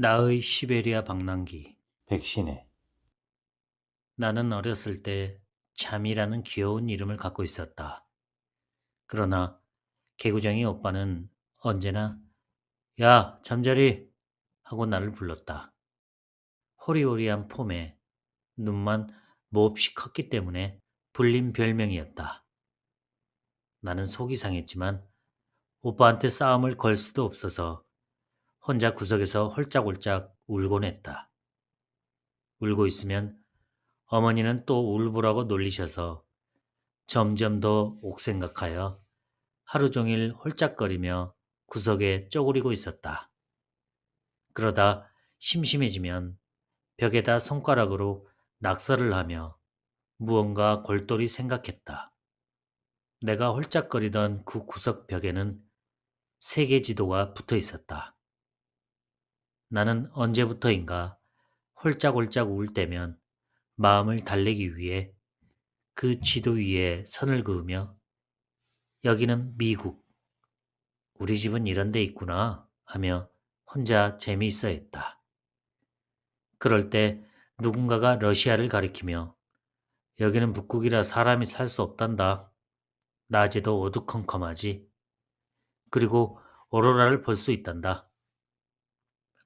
나의 시베리아 방랑기. 백신혜, 나는 어렸을 때 참이라는 귀여운 이름을 갖고 있었다. 그러나 개구쟁이 오빠는 언제나 야, 잠자리! 하고 나를 불렀다. 호리호리한 폼에 눈만 몹시 컸기 때문에 불린 별명이었다. 나는 속이 상했지만 오빠한테 싸움을 걸 수도 없어서 혼자 구석에서 홀짝홀짝 울곤 했다. 울고 있으면 어머니는 또 울보라고 놀리셔서 점점 더 옥생각하여 하루 종일 홀짝거리며 구석에 쪼그리고 있었다. 그러다 심심해지면 벽에다 손가락으로 낙서를 하며 무언가 골똘히 생각했다. 내가 홀짝거리던 그 구석 벽에는 세계 지도가 붙어 있었다. 나는 언제부터인가 홀짝홀짝 울 때면 마음을 달래기 위해 그 지도 위에 선을 그으며 여기는 미국, 우리 집은 이런 데 있구나 하며 혼자 재미있어 했다. 그럴 때 누군가가 러시아를 가리키며 여기는 북극이라 사람이 살 수 없단다. 낮에도 어두컴컴하지. 그리고 오로라를 볼 수 있단다.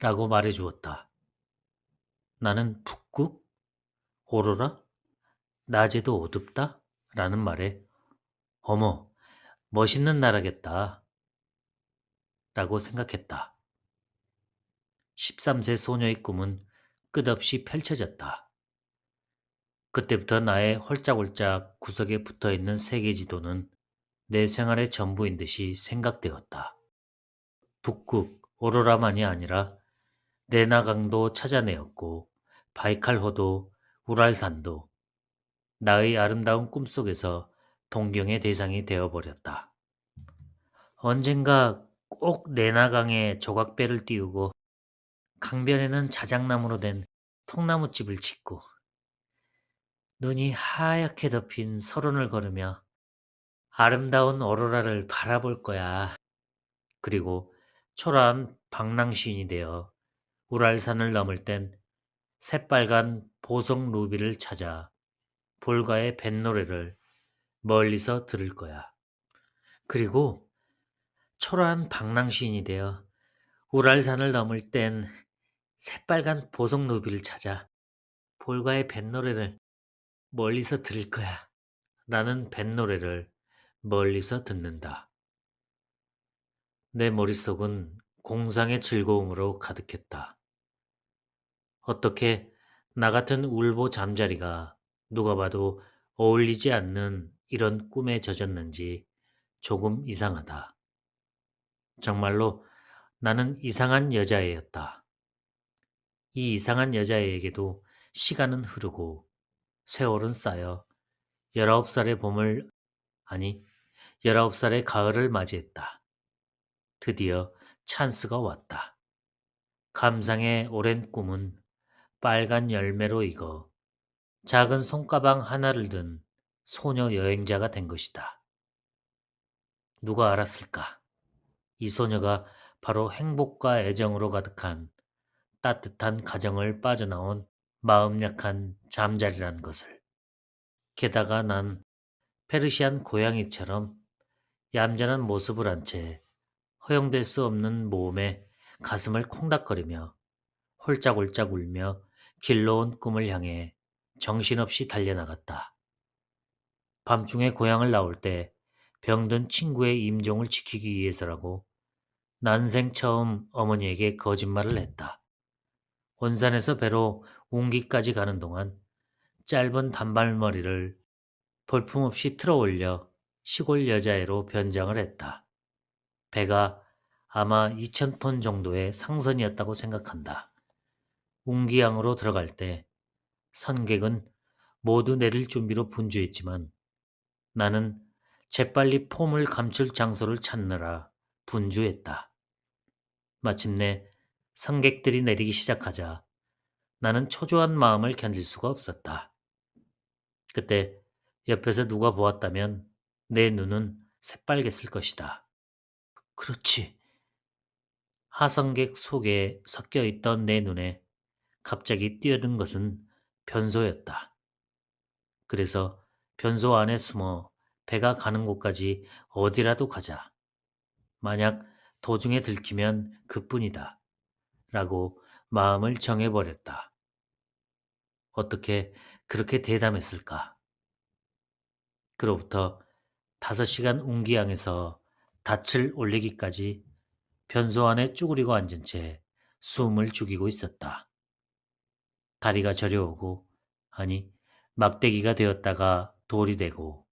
라고 말해 주었다. 나는 북극? 오로라? 낮에도 어둡다? 라는 말에 어머, 멋있는 나라겠다. 라고 생각했다. 13세 소녀의 꿈은 끝없이 펼쳐졌다. 그때부터 나의 홀짝홀짝 구석에 붙어 있는 세계 지도는 내 생활의 전부인 듯이 생각되었다. 북극, 오로라만이 아니라 레나강도 찾아내었고 바이칼호도 우랄산도 나의 아름다운 꿈속에서 동경의 대상이 되어버렸다. 언젠가 꼭 레나강에 조각배를 띄우고 강변에는 자작나무로 된 통나무집을 짓고 눈이 하얗게 덮인 설원을 걸으며 아름다운 오로라를 바라볼 거야. 그리고 초라한 방랑시인이 되어 우랄산을 넘을 땐 새빨간 보석 루비를 찾아 볼가의 뱃노래를 멀리서 들을 거야. 그리고 초라한 방랑시인이 되어 우랄산을 넘을 땐 새빨간 보석 루비를 찾아 볼가의 뱃노래를 멀리서 들을 거야. 라는 뱃노래를 멀리서 듣는다. 내 머릿속은 공상의 즐거움으로 가득했다. 어떻게 나 같은 울보 잠자리가 누가 봐도 어울리지 않는 이런 꿈에 젖었는지 조금 이상하다. 정말로 나는 이상한 여자애였다. 이 이상한 여자애에게도 시간은 흐르고 세월은 쌓여 19살의 봄을, 아니, 19살의 가을을 맞이했다. 드디어 찬스가 왔다. 감상의 오랜 꿈은 빨간 열매로 익어 작은 손가방 하나를 든 소녀 여행자가 된 것이다. 누가 알았을까? 이 소녀가 바로 행복과 애정으로 가득한 따뜻한 가정을 빠져나온 마음 약한 잠자리라는 것을. 게다가 난 페르시안 고양이처럼 얌전한 모습을 한 채 허용될 수 없는 모험에 가슴을 콩닥거리며 홀짝홀짝 울며 길러온 꿈을 향해 정신없이 달려나갔다. 밤중에 고향을 나올 때 병든 친구의 임종을 지키기 위해서라고 난생 처음 어머니에게 거짓말을 했다. 원산에서 배로 웅기까지 가는 동안 짧은 단발머리를 볼품없이 틀어 올려 시골 여자애로 변장을 했다. 배가 아마 2,000톤 정도의 상선이었다고 생각한다. 웅기항으로 들어갈 때 선객은 모두 내릴 준비로 분주했지만 나는 재빨리 폼을 감출 장소를 찾느라 분주했다. 마침내 승객들이 내리기 시작하자 나는 초조한 마음을 견딜 수가 없었다. 그때 옆에서 누가 보았다면 내 눈은 새빨갰을 것이다. 그렇지. 하성객 속에 섞여 있던 내 눈에 갑자기 뛰어든 것은 변소였다. 그래서 변소 안에 숨어 배가 가는 곳까지 어디라도 가자. 만약 도중에 들키면 그뿐이다. 라고 마음을 정해버렸다. 어떻게 그렇게 대담했을까? 그로부터 다섯 시간 운기양에서 닻을 올리기까지 변소 안에 쭈그리고 앉은 채 숨을 죽이고 있었다. 다리가 저려오고, 아니, 막대기가 되었다가 돌이 되고,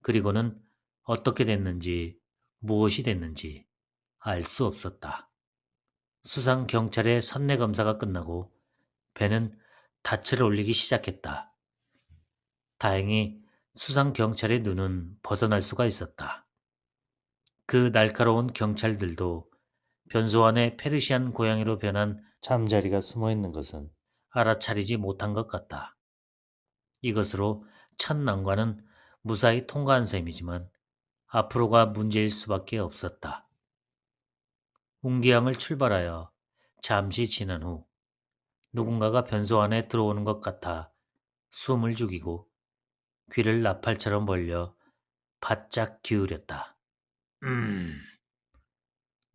그리고는 어떻게 됐는지, 무엇이 됐는지 알 수 없었다. 수상 경찰의 선내 검사가 끝나고 배는 닻을 올리기 시작했다. 다행히 수상 경찰의 눈은 벗어날 수가 있었다. 그 날카로운 경찰들도 변소 안에 페르시안 고양이로 변한 잠자리가 숨어 있는 것은 알아차리지 못한 것 같다. 이것으로 첫 난관은 무사히 통과한 셈이지만 앞으로가 문제일 수밖에 없었다. 웅기항을 출발하여 잠시 지난 후 누군가가 변소 안에 들어오는 것 같아 숨을 죽이고 귀를 나팔처럼 벌려 바짝 기울였다. 음.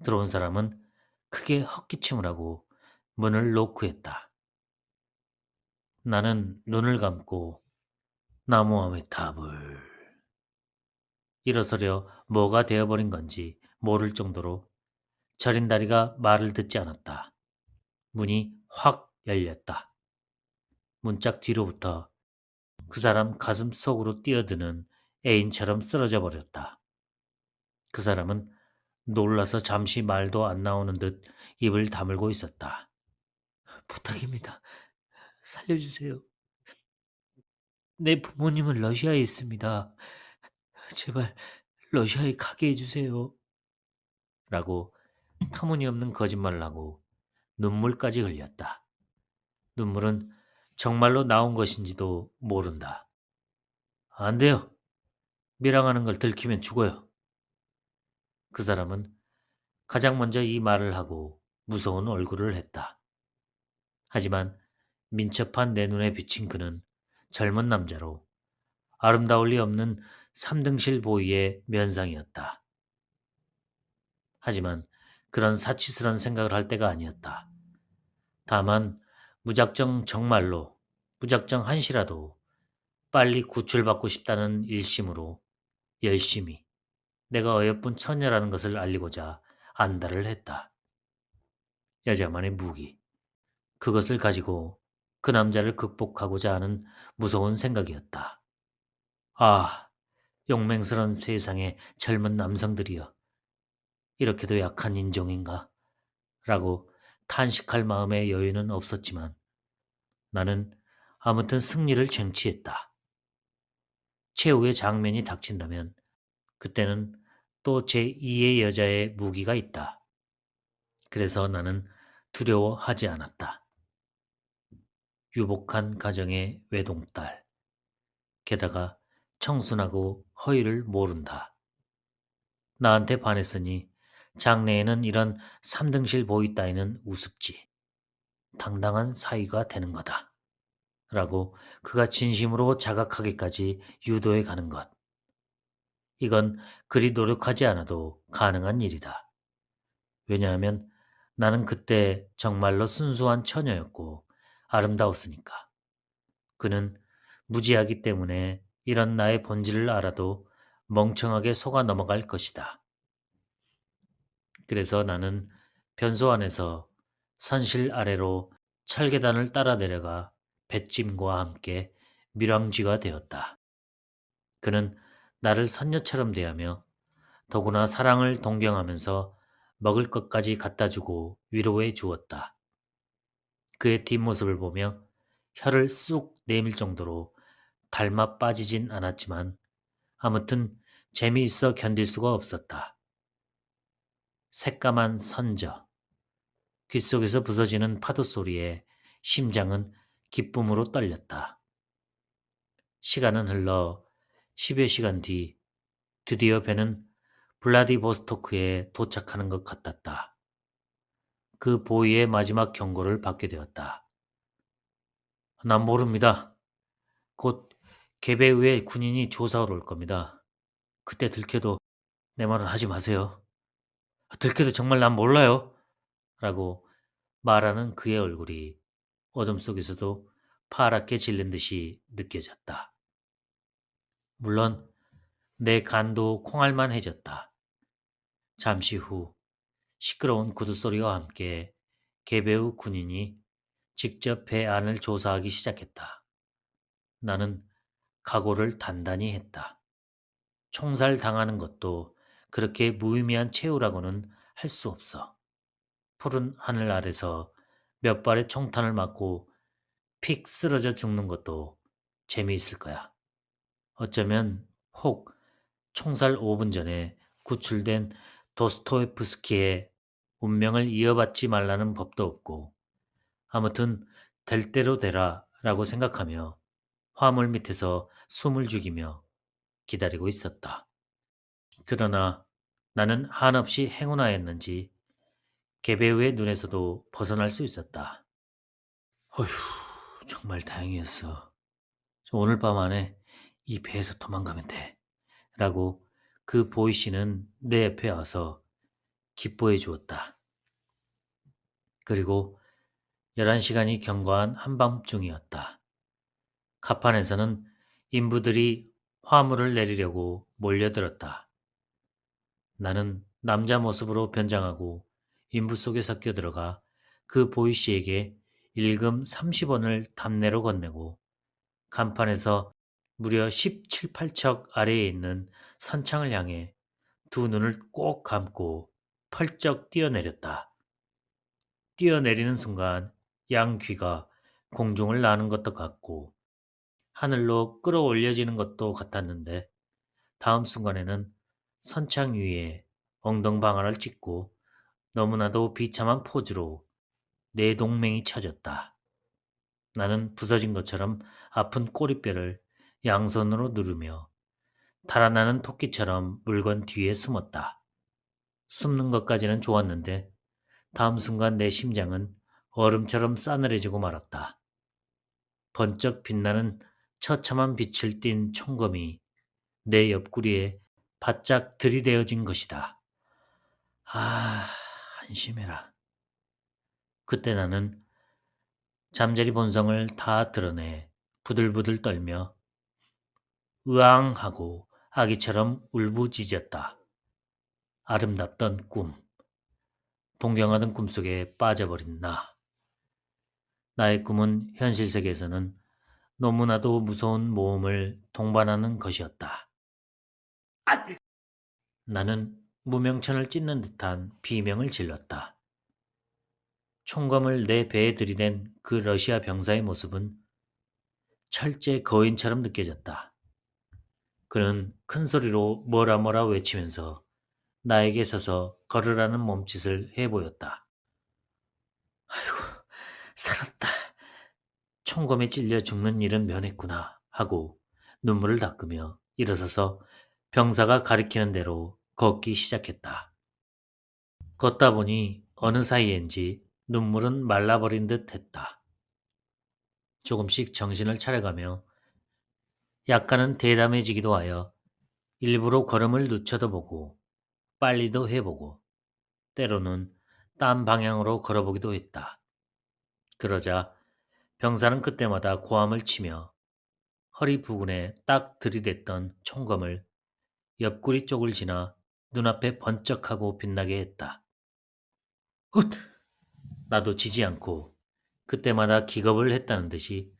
들어온 사람은 크게 헛기침을 하고 문을 노크했다. 나는 눈을 감고 나무함의 탑을 일어서려 뭐가 되어버린 건지 모를 정도로 저린 다리가 말을 듣지 않았다. 문이 확 열렸다. 문짝 뒤로부터 그 사람 가슴 속으로 뛰어드는 애인처럼 쓰러져 버렸다. 그 사람은 놀라서 잠시 말도 안 나오는 듯 입을 다물고 있었다. 부탁입니다. 살려주세요. 내 부모님은 러시아에 있습니다. 제발 러시아에 가게 해주세요. 라고 터무니없는 거짓말을 하고 눈물까지 흘렸다. 눈물은 정말로 나온 것인지도 모른다. 안 돼요. 미랑하는 걸 들키면 죽어요. 그 사람은 가장 먼저 이 말을 하고 무서운 얼굴을 했다. 하지만 민첩한 내 눈에 비친 그는 젊은 남자로 아름다울 리 없는 삼등실 보이의 면상이었다. 하지만 그런 사치스런 생각을 할 때가 아니었다. 다만 무작정 정말로 무작정 한시라도 빨리 구출받고 싶다는 일심으로 열심히 내가 어여쁜 처녀라는 것을 알리고자 안달을 했다. 여자만의 무기. 그것을 가지고 그 남자를 극복하고자 하는 무서운 생각이었다. 아, 용맹스런 세상의 젊은 남성들이여. 이렇게도 약한 인종인가? 라고 탄식할 마음의 여유는 없었지만 나는 아무튼 승리를 쟁취했다. 최후의 장면이 닥친다면 그때는 또 제2의 여자의 무기가 있다. 그래서 나는 두려워하지 않았다. 유복한 가정의 외동딸. 게다가 청순하고 허위를 모른다. 나한테 반했으니 장래에는 이런 삼등실 보이 따위는 우습지. 당당한 사위가 되는 거다. 라고 그가 진심으로 자각하기까지 유도해 가는 것. 이건 그리 노력하지 않아도 가능한 일이다. 왜냐하면 나는 그때 정말로 순수한 처녀였고 아름다웠으니까. 그는 무지하기 때문에 이런 나의 본질을 알아도 멍청하게 속아 넘어갈 것이다. 그래서 나는 변소 안에서 산실 아래로 철계단을 따라 내려가 뱃짐과 함께 밀왕쥐가 되었다. 그는 나를 선녀처럼 대하며 더구나 사랑을 동경하면서 먹을 것까지 갖다 주고 위로해 주었다. 그의 뒷모습을 보며 혀를 쑥 내밀 정도로 닮아 빠지진 않았지만 아무튼 재미있어 견딜 수가 없었다. 새까만 선저, 귓속에서 부서지는 파도 소리에 심장은 기쁨으로 떨렸다. 시간은 흘러 10여 시간 뒤 드디어 배는 블라디보스토크에 도착하는 것 같았다. 그 보위의 마지막 경고를 받게 되었다. 난 모릅니다. 곧 개배후에 군인이 조사하러 올 겁니다. 그때 들켜도 내 말은 하지 마세요. 들켜도 정말 난 몰라요. 라고 말하는 그의 얼굴이 어둠 속에서도 파랗게 질린 듯이 느껴졌다. 물론 내 간도 콩알만해졌다. 잠시 후 시끄러운 구두 소리와 함께 개배우 군인이 직접 배 안을 조사하기 시작했다. 나는 각오를 단단히 했다. 총살 당하는 것도 그렇게 무의미한 최후라고는 할 수 없어. 푸른 하늘 아래서 몇 발의 총탄을 맞고 픽 쓰러져 죽는 것도 재미있을 거야. 어쩌면 혹 총살 5분 전에 구출된 도스토에프스키의 운명을 이어받지 말라는 법도 없고 아무튼 될 대로 되라 라고 생각하며 화물 밑에서 숨을 죽이며 기다리고 있었다. 그러나 나는 한없이 행운하였는지 개배우의 눈에서도 벗어날 수 있었다. 어휴, 정말 다행이었어. 오늘 밤 안에 이 배에서 도망가면 돼. 라고 그 보이 씨는 내 옆에 와서 기뻐해 주었다. 그리고 11시간이 경과한 한밤중이었다. 가판에서는 인부들이 화물을 내리려고 몰려들었다. 나는 남자 모습으로 변장하고 인부 속에 섞여 들어가 그 보이 씨에게 일금 30원을 답내로 건네고 간판에서 무려 17, 8척 아래에 있는 선창을 향해 두 눈을 꼭 감고 펄쩍 뛰어내렸다. 뛰어내리는 순간 양 귀가 공중을 나는 것도 같고 하늘로 끌어올려지는 것도 같았는데 다음 순간에는 선창 위에 엉덩방아를 찍고 너무나도 비참한 포즈로 내 동맹이 쳐졌다. 나는 부서진 것처럼 아픈 꼬리뼈를 양손으로 누르며 달아나는 토끼처럼 물건 뒤에 숨었다. 숨는 것까지는 좋았는데 다음 순간 내 심장은 얼음처럼 싸늘해지고 말았다. 번쩍 빛나는 처참한 빛을 띤 총검이 내 옆구리에 바짝 들이대어진 것이다. 아, 한심해라. 그때 나는 잠자리 본성을 다 드러내 부들부들 떨며 으앙 하고 아기처럼 울부짖었다. 아름답던 꿈, 동경하던 꿈속에 빠져버린 나. 나의 꿈은 현실 세계에서는 너무나도 무서운 모험을 동반하는 것이었다. 아! 나는 무명천을 찢는 듯한 비명을 질렀다. 총검을 내 배에 들이댄 그 러시아 병사의 모습은 철제 거인처럼 느껴졌다. 그는 큰 소리로 뭐라 뭐라 외치면서 나에게 서서 걸으라는 몸짓을 해보였다. 아이고, 살았다. 총검에 찔려 죽는 일은 면했구나 하고 눈물을 닦으며 일어서서 병사가 가리키는 대로 걷기 시작했다. 걷다 보니 어느 사이엔지 눈물은 말라버린 듯 했다. 조금씩 정신을 차려가며 약간은 대담해지기도 하여 일부러 걸음을 늦춰도 보고 빨리도 해보고 때로는 딴 방향으로 걸어보기도 했다. 그러자 병사는 그때마다 고함을 치며 허리 부근에 딱 들이댔던 총검을 옆구리 쪽을 지나 눈앞에 번쩍하고 빛나게 했다. 훗! 나도 지지 않고 그때마다 기겁을 했다는 듯이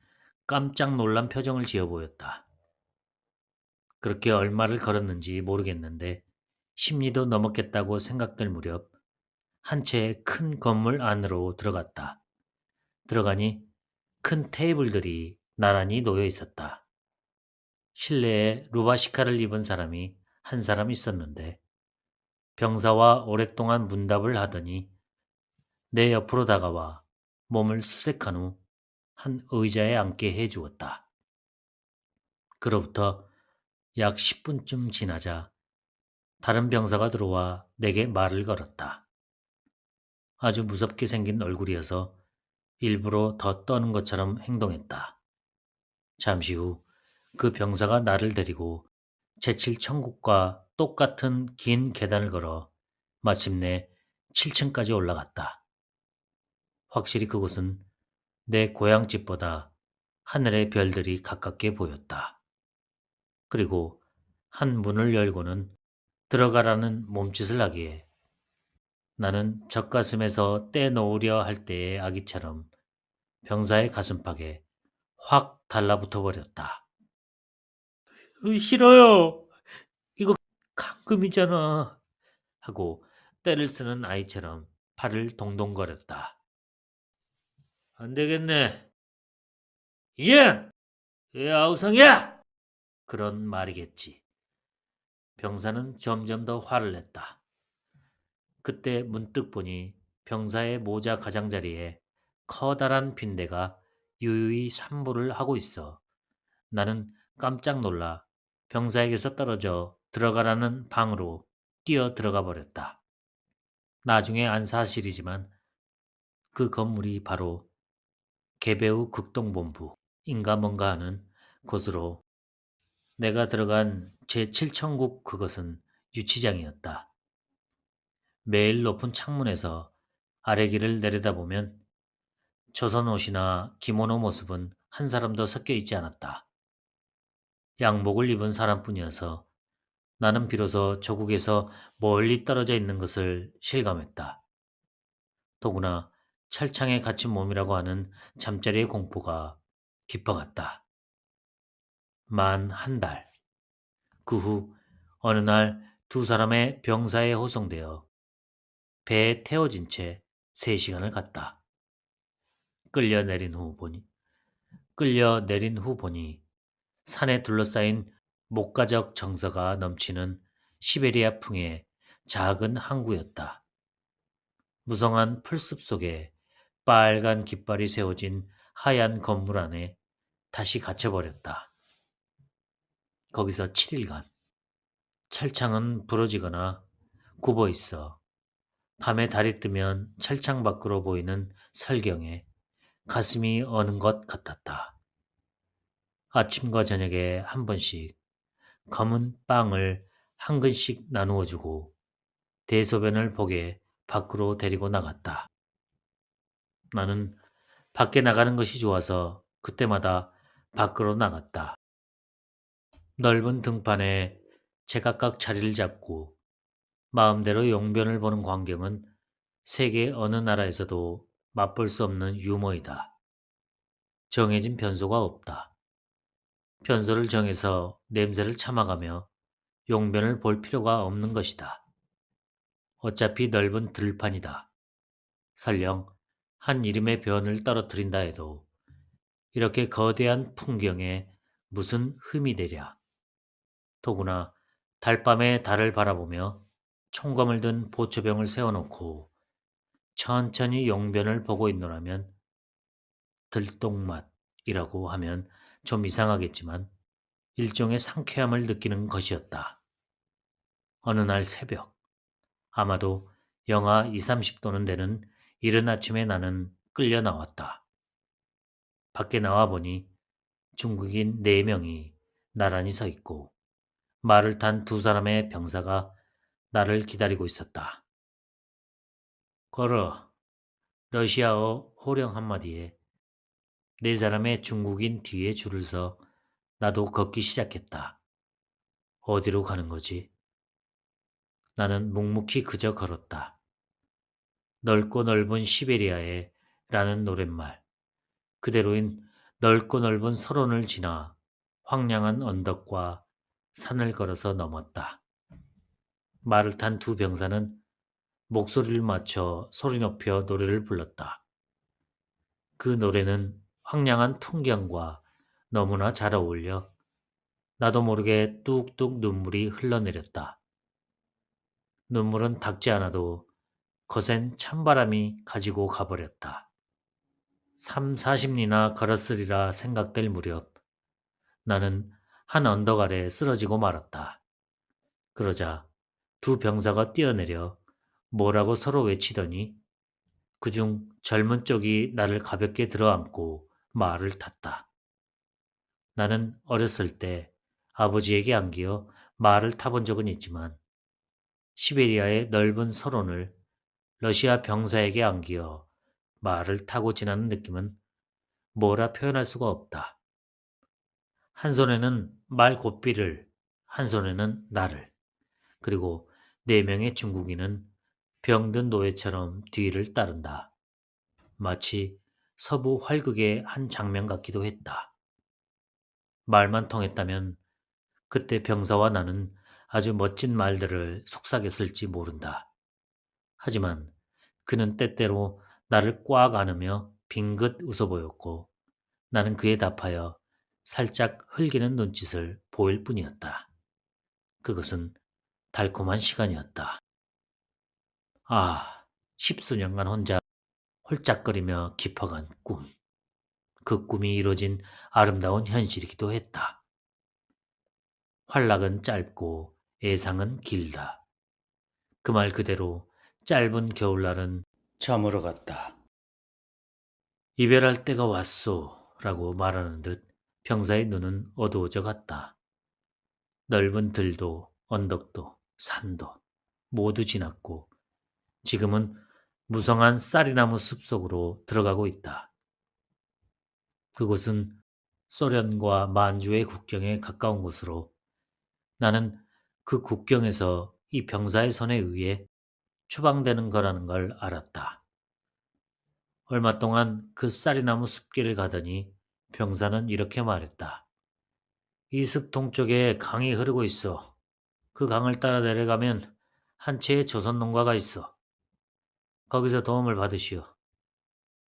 깜짝 놀란 표정을 지어 보였다. 그렇게 얼마를 걸었는지 모르겠는데 십리도 넘었겠다고 생각될 무렵 한 채의 큰 건물 안으로 들어갔다. 들어가니 큰 테이블들이 나란히 놓여 있었다. 실내에 루바시카를 입은 사람이 한 사람 있었는데 병사와 오랫동안 문답을 하더니 내 옆으로 다가와 몸을 수색한 후 한 의자에 앉게 해 주었다. 그로부터 약 10분쯤 지나자 다른 병사가 들어와 내게 말을 걸었다. 아주 무섭게 생긴 얼굴이어서 일부러 더 떠는 것처럼 행동했다. 잠시 후 그 병사가 나를 데리고 제7 천국과 똑같은 긴 계단을 걸어 마침내 7층까지 올라갔다. 확실히 그곳은 내 고향집보다 하늘의 별들이 가깝게 보였다. 그리고 한 문을 열고는 들어가라는 몸짓을 하기에 나는 젖가슴에서 떼놓으려 할 때의 아기처럼 병사의 가슴팍에 확 달라붙어 버렸다. 으, 싫어요. 이거 감금이잖아. 하고 때를 쓰는 아이처럼 팔을 동동거렸다. 안 되겠네. 이젠 왜 아우성이야? 그런 말이겠지. 병사는 점점 더 화를 냈다. 그때 문득 보니 병사의 모자 가장자리에 커다란 빈대가 유유히 산보를 하고 있어 나는 깜짝 놀라 병사에게서 떨어져 들어가라는 방으로 뛰어 들어가 버렸다. 나중에 안 사실이지만 그 건물이 바로 개배우 극동본부 인가 뭔가 하는 곳으로 내가 들어간 제7천국 그것은 유치장이었다. 매일 높은 창문에서 아래길을 내려다보면 조선 옷이나 기모노 모습은 한 사람도 섞여 있지 않았다. 양복을 입은 사람뿐이어서 나는 비로소 조국에서 멀리 떨어져 있는 것을 실감했다. 더구나 철창에 갇힌 몸이라고 하는 잠자리의 공포가 깊어갔다. 만 한 달. 그 후 어느 날 두 사람의 병사에 호송되어 배에 태워진 채 세 시간을 갔다. 끌려 내린 후 보니 끌려 내린 후 보니 산에 둘러싸인 목가적 정서가 넘치는 시베리아 풍의 작은 항구였다. 무성한 풀숲 속에 빨간 깃발이 세워진 하얀 건물 안에 다시 갇혀버렸다. 거기서 7일간 철창은 부러지거나 굽어 있어 밤에 달이 뜨면 철창 밖으로 보이는 설경에 가슴이 어는 것 같았다. 아침과 저녁에 한 번씩 검은 빵을 한 근씩 나누어 주고 대소변을 보게 밖으로 데리고 나갔다. 나는 밖에 나가는 것이 좋아서 그때마다 밖으로 나갔다. 넓은 등판에 제각각 자리를 잡고 마음대로 용변을 보는 광경은 세계 어느 나라에서도 맛볼 수 없는 유머이다. 정해진 변소가 없다. 변소를 정해서 냄새를 참아가며 용변을 볼 필요가 없는 것이다. 어차피 넓은 들판이다. 설령 한 이름의 변을 떨어뜨린다 해도 이렇게 거대한 풍경에 무슨 흠이 되랴. 더구나 달밤에 달을 바라보며 총검을 든 보초병을 세워놓고 천천히 용변을 보고 있노라면 들똥맛이라고 하면 좀 이상하겠지만 일종의 상쾌함을 느끼는 것이었다. 어느 날 새벽, 아마도 영하 2, 30도는 되는 이른 아침에 나는 끌려 나왔다. 밖에 나와 보니 중국인 네 명이 나란히 서 있고 말을 탄 두 사람의 병사가 나를 기다리고 있었다. 걸어 러시아어 호령 한마디에 네 사람의 중국인 뒤에 줄을 서 나도 걷기 시작했다. 어디로 가는 거지? 나는 묵묵히 그저 걸었다. 넓고 넓은 시베리아에 라는 노랫말. 그대로인 넓고 넓은 서론을 지나 황량한 언덕과 산을 걸어서 넘었다. 말을 탄 두 병사는 목소리를 맞춰 소리 높여 노래를 불렀다. 그 노래는 황량한 풍경과 너무나 잘 어울려 나도 모르게 뚝뚝 눈물이 흘러내렸다. 눈물은 닦지 않아도 거센 찬바람이 가지고 가버렸다. 3, 40리나 걸었으리라 생각될 무렵 나는 한 언덕 아래 쓰러지고 말았다. 그러자 두 병사가 뛰어내려 뭐라고 서로 외치더니 그중 젊은 쪽이 나를 가볍게 들어안고 말을 탔다. 나는 어렸을 때 아버지에게 안기어 말을 타본 적은 있지만 시베리아의 넓은 서론을 러시아 병사에게 안기어 말을 타고 지나는 느낌은 뭐라 표현할 수가 없다. 한 손에는 말 고삐를, 한 손에는 나를, 그리고 네 명의 중국인은 병든 노예처럼 뒤를 따른다. 마치 서부 활극의 한 장면 같기도 했다. 말만 통했다면 그때 병사와 나는 아주 멋진 말들을 속삭였을지 모른다. 하지만 그는 때때로 나를 꽉 안으며 빙긋 웃어 보였고 나는 그에 답하여 살짝 흘기는 눈짓을 보일 뿐이었다. 그것은 달콤한 시간이었다. 아, 십수년간 혼자 홀짝거리며 깊어간 꿈. 그 꿈이 이루어진 아름다운 현실이기도 했다. 활락은 짧고 애상은 길다. 그 말 그대로 짧은 겨울날은 저물어 갔다. 이별할 때가 왔소 라고 말하는 듯 병사의 눈은 어두워져 갔다. 넓은 들도 언덕도 산도 모두 지났고 지금은 무성한 쌀이나무 숲속으로 들어가고 있다. 그곳은 소련과 만주의 국경에 가까운 곳으로 나는 그 국경에서 이 병사의 손에 의해 추방되는 거라는 걸 알았다. 얼마 동안 그 쌀이나무 숲길을 가더니 병사는 이렇게 말했다. 이숲 동쪽에 강이 흐르고 있어. 그 강을 따라 내려가면 한 채의 조선 농가가 있어. 거기서 도움을 받으시오.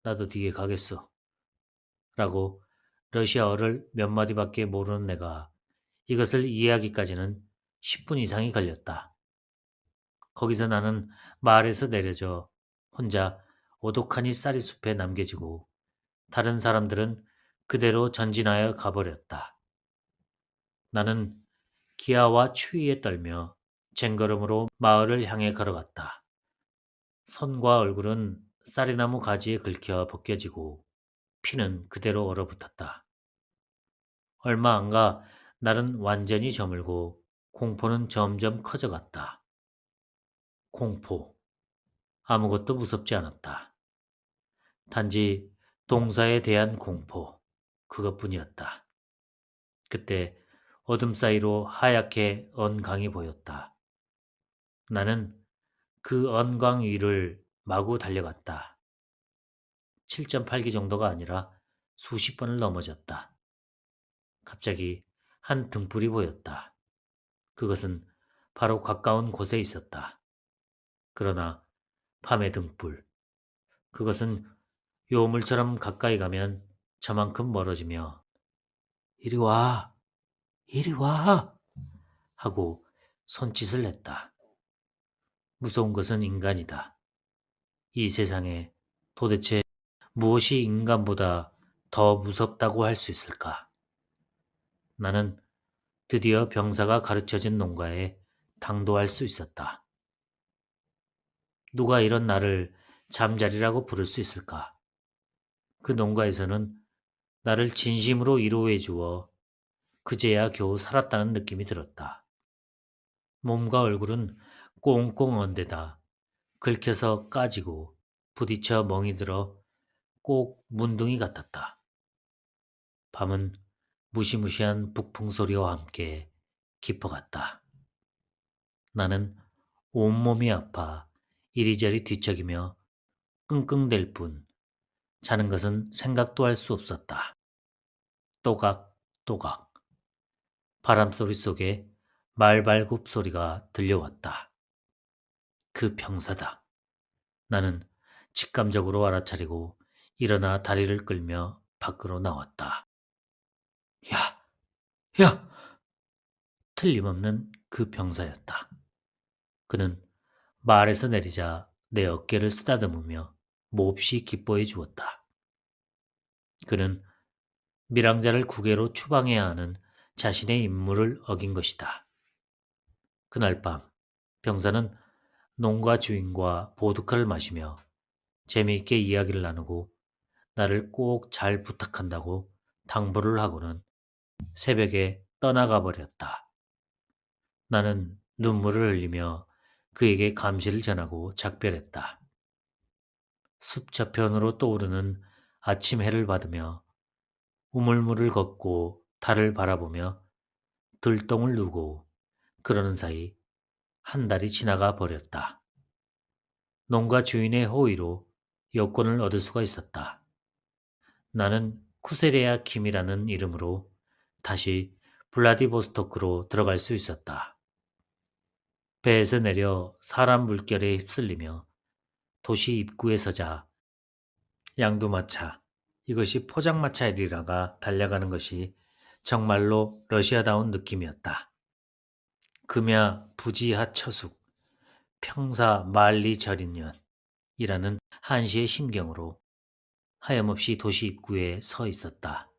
나도 뒤에 가겠어. 라고 러시아어를 몇 마디밖에 모르는 내가 이것을 이해하기까지는 10분 이상이 걸렸다. 거기서 나는 마을에서 내려져 혼자 오독하니 쌀이 숲에 남겨지고 다른 사람들은 그대로 전진하여 가버렸다. 나는 기아와 추위에 떨며 쟁걸음으로 마을을 향해 걸어갔다. 손과 얼굴은 쌀이나무 가지에 긁혀 벗겨지고 피는 그대로 얼어붙었다. 얼마 안 가 날은 완전히 저물고 공포는 점점 커져갔다. 공포. 아무것도 무섭지 않았다. 단지 동사에 대한 공포. 그것뿐이었다. 그때 어둠 사이로 하얗게 언강이 보였다. 나는 그 언강 위를 마구 달려갔다. 7.8기 정도가 아니라 수십 번을 넘어졌다. 갑자기 한 등불이 보였다. 그것은 바로 가까운 곳에 있었다. 그러나 밤의 등불. 그것은 요물처럼 가까이 가면 저만큼 멀어지며 이리 와, 이리 와 하고 손짓을 냈다. 무서운 것은 인간이다. 이 세상에 도대체 무엇이 인간보다 더 무섭다고 할 수 있을까? 나는 드디어 병사가 가르쳐준 농가에 당도할 수 있었다. 누가 이런 나를 잠자리라고 부를 수 있을까? 그 농가에서는 나를 진심으로 위로해 주어 그제야 겨우 살았다는 느낌이 들었다. 몸과 얼굴은 꽁꽁 언데다 긁혀서 까지고 부딪혀 멍이 들어 꼭 문둥이 같았다. 밤은 무시무시한 북풍 소리와 함께 깊어갔다. 나는 온몸이 아파 이리저리 뒤척이며 끙끙댈 뿐 자는 것은 생각도 할 수 없었다. 또각 또각 바람소리 속에 말발굽 소리가 들려왔다. 그 병사다. 나는 직감적으로 알아차리고 일어나 다리를 끌며 밖으로 나왔다. 야, 야! 틀림없는 그 병사였다. 그는 말에서 내리자 내 어깨를 쓰다듬으며 몹시 기뻐해 주었다. 그는 밀항자를 국외로 추방해야 하는 자신의 임무를 어긴 것이다. 그날 밤 병사는 농가 주인과 보드카를 마시며 재미있게 이야기를 나누고 나를 꼭 잘 부탁한다고 당부를 하고는 새벽에 떠나가 버렸다. 나는 눈물을 흘리며 그에게 감시를 전하고 작별했다. 숲 저편으로 떠오르는 아침 해를 받으며 우물물을 걷고 달을 바라보며 들똥을 누고 그러는 사이 한 달이 지나가 버렸다. 농가 주인의 호의로 여권을 얻을 수가 있었다. 나는 쿠세레아 킴이라는 이름으로 다시 블라디보스토크로 들어갈 수 있었다. 배에서 내려 사람 물결에 휩쓸리며 도시 입구에 서자 양두마차, 이것이 포장마차이라가 달려가는 것이 정말로 러시아다운 느낌이었다. 금야 부지하 처숙, 평사 말리 절인년이라는 한시의 심경으로 하염없이 도시 입구에 서 있었다.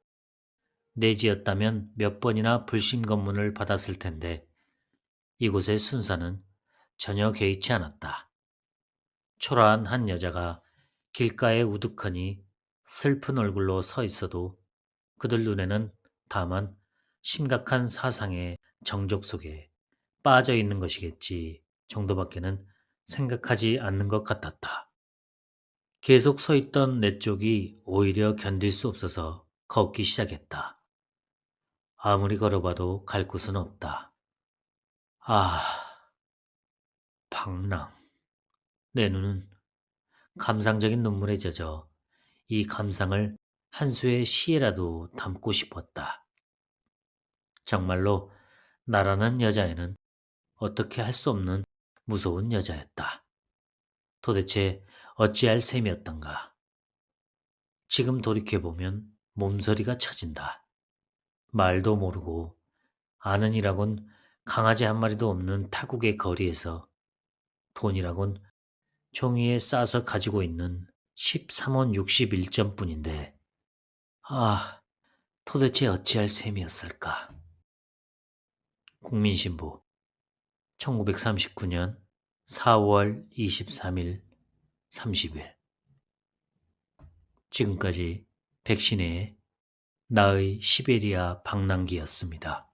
내 지였다면 몇 번이나 불심 검문을 받았을 텐데 이곳의 순사는 전혀 개의치 않았다. 초라한 한 여자가 길가에 우두커니 슬픈 얼굴로 서 있어도 그들 눈에는 다만 심각한 사상의 정적 속에 빠져 있는 것이겠지 정도밖에는 생각하지 않는 것 같았다. 계속 서 있던 내 쪽이 오히려 견딜 수 없어서 걷기 시작했다. 아무리 걸어봐도 갈 곳은 없다. 아, 방랑. 내 눈은 감상적인 눈물에 젖어 이 감상을 한 수의 시에라도 담고 싶었다. 정말로 나라는 여자애는 어떻게 할 수 없는 무서운 여자였다. 도대체 어찌할 셈이었던가. 지금 돌이켜보면 몸서리가 쳐진다. 말도 모르고 아는이라곤 강아지 한 마리도 없는 타국의 거리에서 돈이라곤 종이에 싸서 가지고 있는 13원 61점뿐인데 아 도대체 어찌할 셈이었을까. 국민신보 1939년 4월 23일 30일 지금까지 백신의 나의 시베리아 방랑기였습니다.